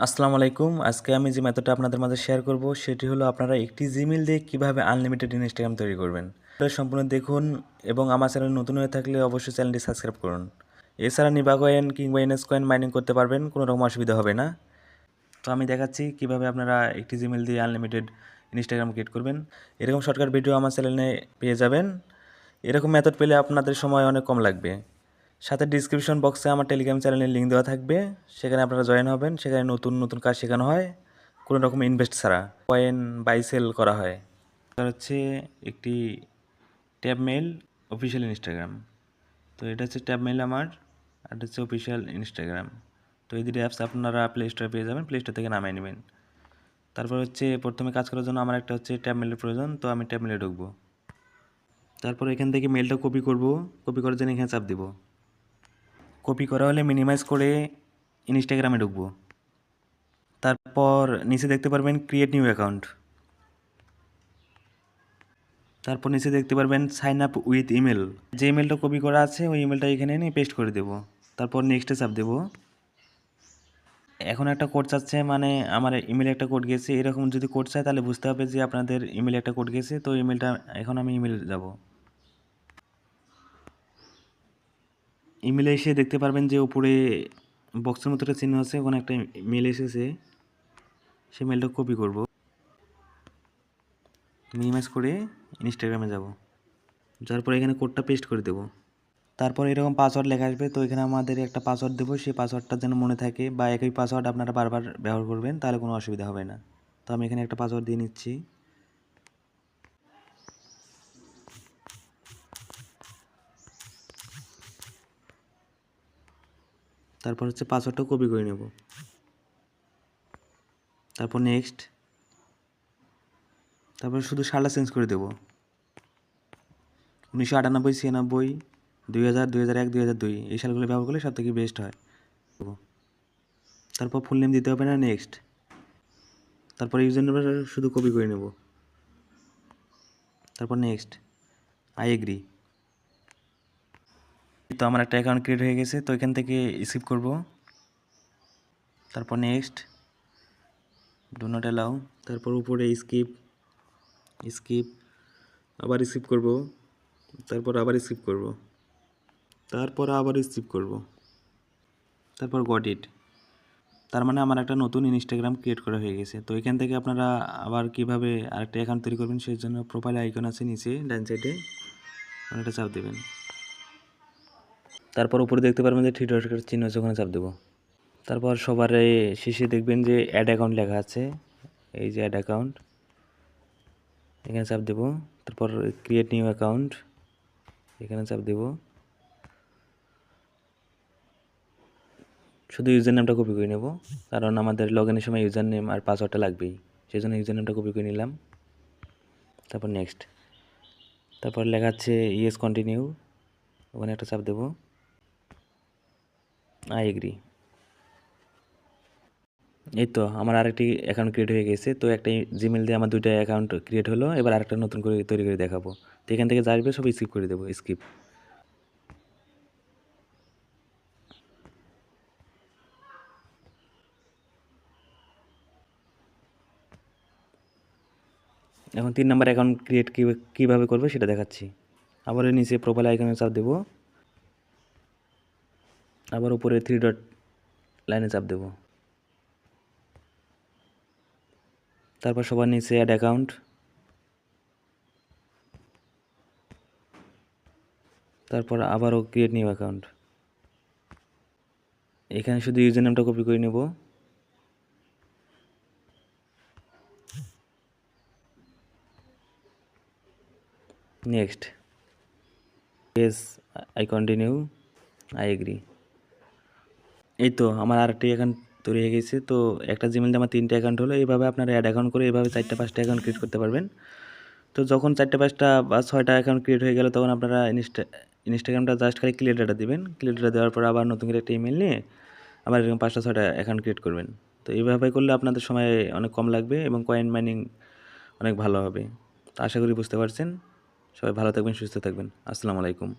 আসসালামু আলাইকুম। আজকে আমি যে মেথডটা আপনাদের মাঝে শেয়ার করব, সেটি হলো আপনারা একটি জিমেল দিয়ে কীভাবে আনলিমিটেড ইনস্টাগ্রাম তৈরি করবেন। সম্পূর্ণ দেখুন এবং আমার চ্যানেল নতুন হয়ে থাকলে অবশ্যই চ্যানেলটি সাবস্ক্রাইব করুন। এছাড়া নিবা কয়েন কিংবা এনএস কয়েন মাইনিং করতে পারবেন, কোনো রকম অসুবিধা হবে না। তো আমি দেখাচ্ছি কীভাবে আপনারা একটি জিমেল দিয়ে আনলিমিটেড ইনস্টাগ্রাম ক্রিয়েট করবেন। এরকম শর্টকাট ভিডিও আমার চ্যানেলে পেয়ে যাবেন। এরকম মেথড পেলে আপনাদের সময় অনেক কম লাগবে। সাথে ডিসক্রিপশন বক্সে আমার টেলিগ্রাম চ্যানেলের লিঙ্ক দেওয়া থাকবে। সেখানে আপনারা জয়েন হবেন, সেখানে নতুন নতুন কাজ শেখানো হয়। কোনো রকম ইনভেস্ট ছাড়া। কয়েন বাই সেল করা হয়। আর হচ্ছে একটি ট্যাব মেল অফিসিয়াল ইনস্টাগ্রাম তো এটা হচ্ছে ট্যাব মেল আমার, আর হচ্ছে অফিসিয়াল ইনস্টাগ্রাম তো এই দুটি অ্যাপস আপনারা প্লে স্টোরে পেয়ে যাবেন প্লে স্টোর থেকে নামিয়ে নেবেন। তারপর হচ্ছে প্রথমে কাজ করার জন্য আমার একটা হচ্ছে ট্যাব মেলের প্রয়োজন, তো আমি ট্যাব মেলে ঢুকবো। তারপর এখান থেকে মেলটা কপি করব। কপি করার জন্য এখানে চাপ দিব। কপি করা হলে মিনিমাইজ করে ইনস্টাগ্রামে ঢুকবো। তারপর নিচে দেখতে পারবেন ক্রিয়েট নিউ অ্যাকাউন্ট তারপর নিচে দেখতে পারবেন সাইন আপ উইথ ইমেল যে ইমেলটা কপি করা আছে, ওই ইমেলটা এখানে নিয়ে পেস্ট করে দেবো। তারপর নেক্সটে চাপ দেবো। এখন একটা কোড চাচ্ছে মানে আমার ইমেলে একটা কোড গেছে। এরকম যদি কোড চায়, তাহলে বুঝতে হবে যে আপনাদের ইমেলে একটা কোড গেছে। তো ইমেলটা এখন আমি ইমেল যাব। ইমেলে এসে দেখতে পারবেন যে উপরে বক্সের মতো একটা চিহ্ন আছে, ওখানে একটা মেল এসেছে। সেই মেলটা কপি করব। মিনিমাইজ করে ইনস্টাগ্রামে যাব। যার পরে এখানে কোডটা পেস্ট করে দেবো। তারপর এরকম পাসওয়ার্ড লেখা আসবে, তো এখানে আমাদের একটা পাসওয়ার্ড দেবো। সেই পাসওয়ার্ডটা যেন মনে থাকে বা একই পাসওয়ার্ড আপনারা বারবার ব্যবহার করবেন, তাহলে কোনো অসুবিধা হবে না। তো আমি এখানে একটা পাসওয়ার্ড দিয়ে নিচ্ছি। তারপর হচ্ছে পাসওয়ার্ডটা কপি করে নেব। তারপর নেক্সট তারপর শুধু সালটা চেঞ্জ করে দেবো। উনিশশো আটানব্বই, ছিয়ানব্বই, দুই হাজার হাজার এক, দুই হাজার দুই, এই সালগুলো ব্যবহার করলে সব থেকে বেস্ট হয়। তারপর ফুল নেম দিতে হবে না নেক্সট তারপর ইউজার নেম শুধু কপি করে নেব। তারপর নেক্সট আই এগ্রি তো আমার একটা অ্যাকাউন্ট ক্রিয়েট হয়ে গেছে, তো এখান থেকে স্কিপ করব। তারপর নেক্সট ডো নট অ্যালাউ তারপর উপরে স্কিপ স্কিপ আবার স্কিপ করব, তারপর আবার স্কিপ করব, তারপর আবার স্কিপ করব, তারপর গট ইট তার মানে আমার একটা নতুন ইনস্টাগ্রাম ক্রিয়েট করা হয়ে গেছে। তো এখান থেকে আপনারা আবার কীভাবে আরেকটা অ্যাকাউন্ট তৈরি করবেন, সেই জন্য প্রোফাইল আইকন আছে নিচে, ডান সাইডে ওটা চাপ দেবেন। তারপর উপরে দেখতে পারবেন যে থ্রি ডটের চিহ্ন আছে, ওখানে চাপ দেবো। তারপর সবার শেষে দেখবেন যে অ্যাড অ্যাকাউন্ট লেখা আছে, এই যে অ্যাড অ্যাকাউন্ট এখানে চাপ দেবো। তারপর ক্রিয়েট নিউ অ্যাকাউন্ট এখানে চাপ দেব। শুধু ইউজার নেমটা কপি করে নেব, কারণ আমাদের লগ ইনের সময় ইউজার নেম আর পাসওয়ার্ডটা লাগবেই সেই জন্য ইউজার নেমটা কপি করে নিলাম। তারপর নেক্সট তারপর লেখা আছে ইয়েস কন্টিনিউ ওখানে একটা চাপ দেবো। আই এগ্রি এই তো আমার আরেকটি অ্যাকাউন্ট ক্রিয়েট হয়ে গেছে। তো একটা জিমেল দিয়ে আমার দুইটা অ্যাকাউন্ট ক্রিয়েট হলো। এবার আরেকটা নতুন করে তৈরি করে দেখাবো। তো এখান থেকে যা আসবে সব স্কিপ করে দেবো স্কিপ এখন তিন নাম্বার অ্যাকাউন্ট ক্রিয়েট কীভাবে করবে সেটা দেখাচ্ছি। আবার নিচে প্রোফাইল আইকনে চাপ দেবো। আবার উপরে থ্রি ডট লাইনে চাপ দেবো। তারপর সবার নিচে অ্যাড অ্যাকাউন্ট তারপর আবারও ক্রিয়েট নিউ অ্যাকাউন্ট এখানে শুধু ইউজার নামটা কপি করে নেব। Next S I continue I agree এই তো আমার আরেকটি অ্যাকাউন্ট তৈরি হয়ে গেছে। তো একটা জিমেল আমার তিনটে অ্যাকাউন্ট হলো। এইভাবে আপনারা অ্যাড অ্যাকাউন্ট করে এইভাবে চারটা পাঁচটা অ্যাকাউন্ট ক্রিয়েট করতে পারবেন। তো যখন চারটে পাঁচটা বা ছয়টা অ্যাকাউন্ট ক্রিয়েট হয়ে গেল, তখন আপনারা ইনস্টা ইনস্টাগ্রামটা জাস্ট খালি ক্লিয়ার ডাটা দেবেন। ক্লিয়ার ডাটা দেওয়ার পর আবার নতুন করে একটা ইমেল নিয়ে আবার এরকম পাঁচটা, ছয়টা অ্যাকাউন্ট ক্রিয়েট করবেন। তো এইভাবে করলে আপনাদের সময় অনেক কম লাগবে এবং কয়েন মাইনিং অনেক ভালো হবে। আশা করি বুঝতে পারছেন। সবাই ভালো থাকবেন, সুস্থ থাকবেন। আসসালামু আলাইকুম।